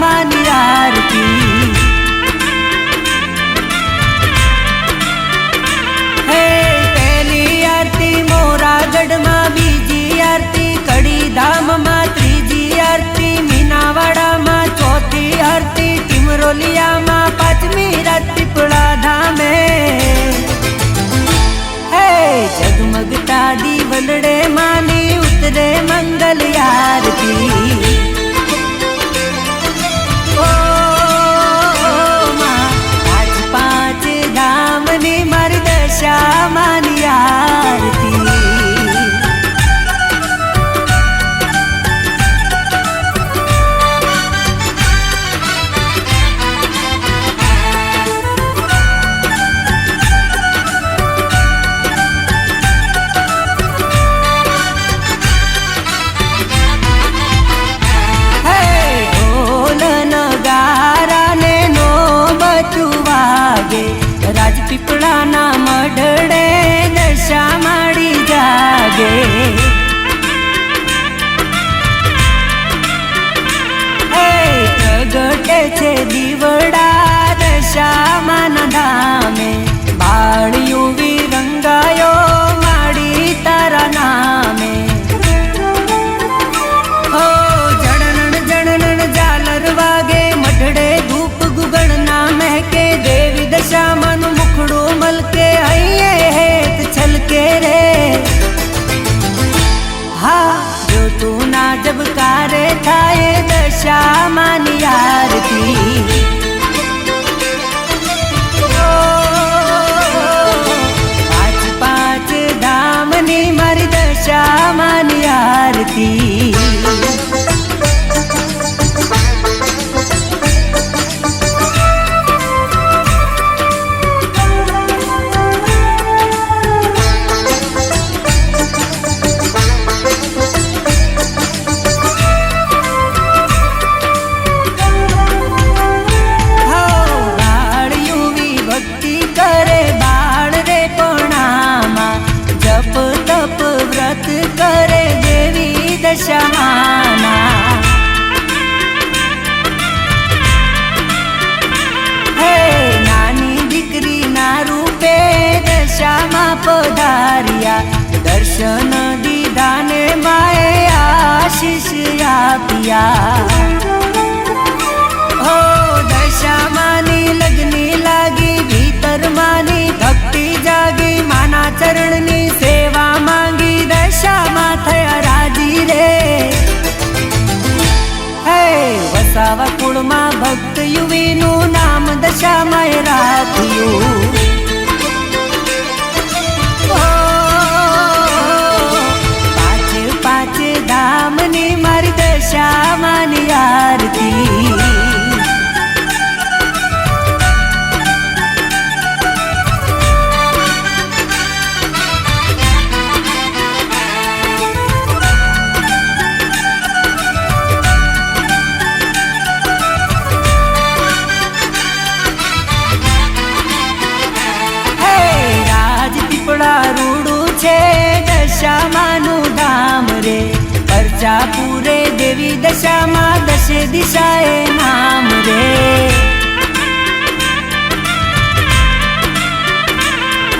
માની આરતી. હે, પહેલી આરતી મોરાગઢમાં બીજી આરતી કડીધામમાં, ત્રીજી આરતી મીનાવાડામાં, ચોથી આરતી ટીમરોલિયામાં, પાંચમી રાત પીપળા ધામે. હે જગમગતા દીવલડે માની ઉતરે મંગલ આરતી. દર્શન દીદાને માએ આશીષ આપ્યા. હો દશામાની લગ્ની લાગી ભીતર માની ભક્તિ જાગી માના ચરણની સેવા માંગી, દશામાં થયા રાજી રે. હે વસાવા કુળમાં ભક્ત યુવીનું નામ દશામાએ રાખ્યું દેવી દશામાં દશે દિશાએ નામ રે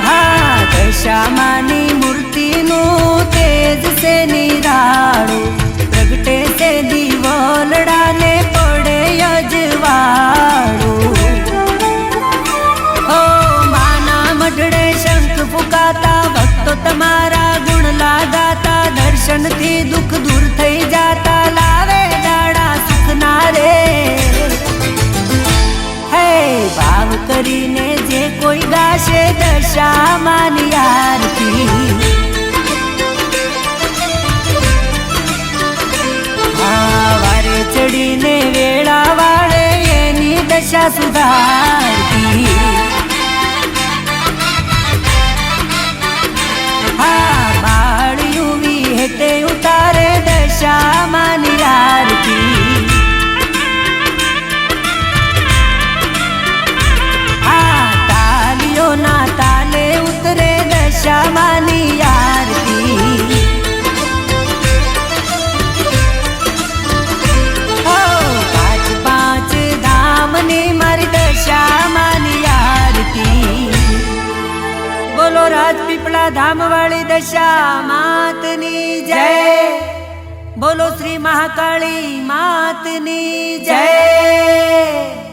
હા દશામાની મૂર્તિનું તેજ છે નિરાળું પ્રગટે તે દીવલડાને પડે અજવાળું હો માના મઢડે શંખ ફૂકાતા ભક્તો તમારા ગુણ લાગાતા દર્શનથી દુઃખ દૂર થઈ જાતા રે. હે ભાવ કરીને જે કોઈ ગાશે દશામાની આરતી. હા વારે ચડીને વેળા વાળે એની દશા સુધારતી બોલો રાજપીપળા ધામવાળી દશા માતની જય. બોલો શ્રી મહાકાળી માતની જય.